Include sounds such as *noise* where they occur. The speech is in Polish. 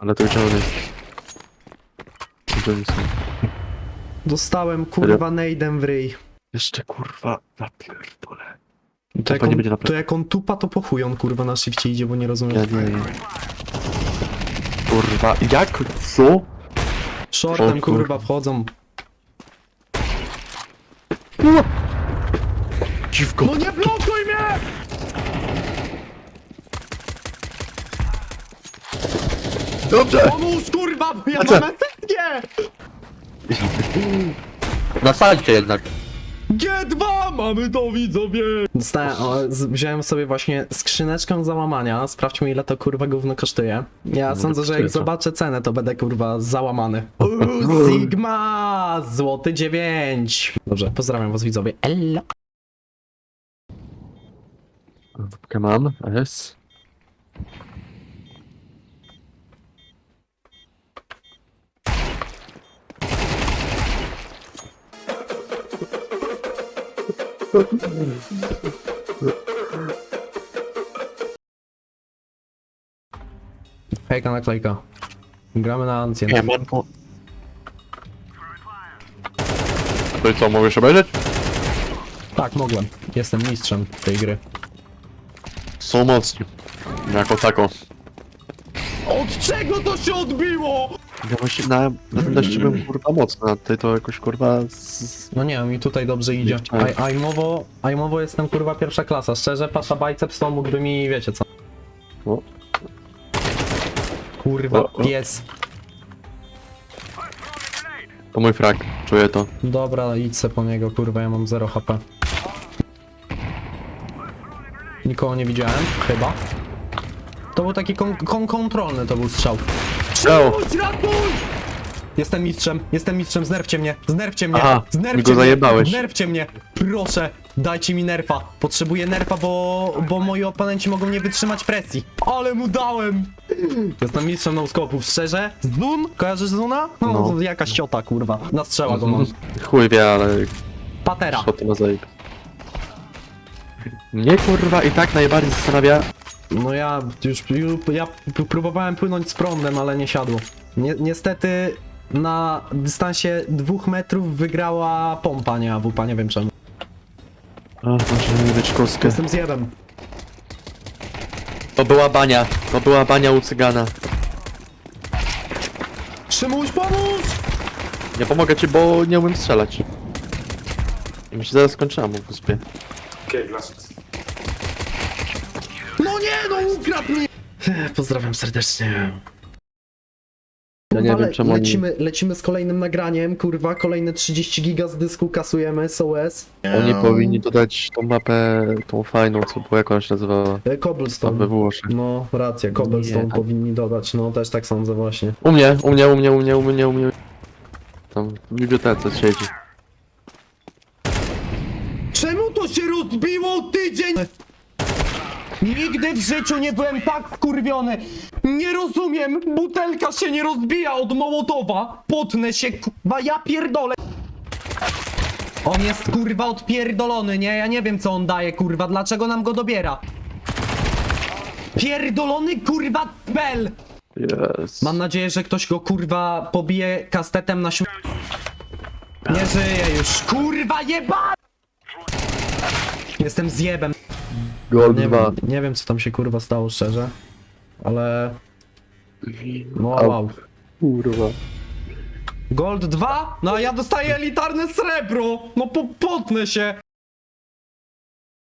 Ale to gdzie on jest? Gdzie oni są? Dostałem kurwa nejdem w ryj. Jeszcze kurwa, ja pierdolę. To jak, nie on, będzie to jak on tupa, to po chuj on kurwa na shifcie idzie, bo nie rozumiem. Ja nie wiem. Kurwa, jak? Co? Shortem O, kurwa kurwa. wchodzą. Dziwko. No nie blokuj mnie! Dobrze! Pomóż kurwa, bo ja A co? mam efektnie! Nasadźcie jednak. G2 mamy to widzowie! Dostałem, o, z, wziąłem sobie właśnie skrzyneczkę załamania, sprawdźmy ile to kurwa gówno kosztuje. Ja No, sądzę, że jak kosztuje to. zobaczę cenę, to będę kurwa załamany. Uuu, *laughs* Sigma! Złoty 9! Dobrze, pozdrawiam was widzowie. Elo! Wódkę mam, S. Hejka naklejka. Gramy na Ancient. Nie, mam po... To i co, mogę się obejrzeć? Tak, mogłem. Jestem mistrzem tej gry. Są mocni. Jako tako. Od czego to się odbiło? Ja właśnie na, na tym deszczu byłem kurwa mocny, na tej to jakoś kurwa z... No nie, mi tutaj dobrze idzie. chciałem. A- Aimowo, aimowo jestem kurwa pierwsza klasa. Szczerze, pasza biceps to mógłby mi, wiecie co. O. Kurwa, O, o. pies. To mój frak, czuję to. Dobra, idź se po niego, kurwa, ja mam 0 HP. Nikogo nie widziałem, chyba. To był taki kon, kon kontrolny, to był strzał. Ciao! Jestem mistrzem, jestem mistrzem, znerwcie mnie, znerwcie mnie, Aha, znerwcie mi go mnie, zajebałeś. znerwcie mnie, proszę, dajcie mi nerfa, potrzebuję nerfa, bo, bo moi oponenci mogą nie wytrzymać presji. Ale mu dałem! Jestem mistrzem no skopów, szczerze. Zun? Kojarzysz Zuna? No, No. to jakaś ciota, kurwa. Na strzała go mam. *laughs* Chuj wie, ale Patera. co to ma zajeb. Mnie kurwa i tak najbardziej zastanawia... No ja już, ja próbowałem płynąć z prądem, ale nie siadło. Ni niestety na dystansie dwóch metrów wygrała pompa, nie AWP, nie wiem czemu. A, może nie być kostkę. Jestem zjebem. To była bania, to była bania u cygana. Szymuś, pomóż! Nie pomogę ci, bo nie umiem strzelać. I mi się zaraz skończyła mu w uspie. No nie, no ukradł mnie! Pozdrawiam serdecznie. Ja nie Kurwa, wiem czemu oni... lecimy, lecimy z kolejnym nagraniem, kurwa, kolejne 30 giga z dysku kasujemy, SOS. Oni powinni dodać tą mapę, tą fajną, co była, jak ona się nazywała? E, Cobblestone. Tam we Włoszech. No, racja, Cobblestone Nie. powinni dodać, no też tak sądzę właśnie. U mnie, u mnie, u mnie, u mnie, u mnie, u mnie. Tam w bibliotece siedzi. Czemu to się rozbiło tydzień? Nigdy w życiu nie byłem tak wkurwiony. Nie rozumiem, butelka się nie rozbija od Mołotowa. Potnę się, kurwa, ja pierdolę. On jest kurwa odpierdolony, nie? Ja nie wiem co on daje, kurwa, dlaczego nam go dobiera? Pierdolony kurwa spell! Jest. Mam nadzieję, że ktoś go kurwa pobije kastetem na śm... Nie żyje już, kurwa jeba! Jestem zjebem. Gold Nie 2. wiem, nie wiem co tam się kurwa stało szczerze, ale... No wow. Kurwa. Gold 2? No a ja dostaję elitarne srebro! No po, potnę się!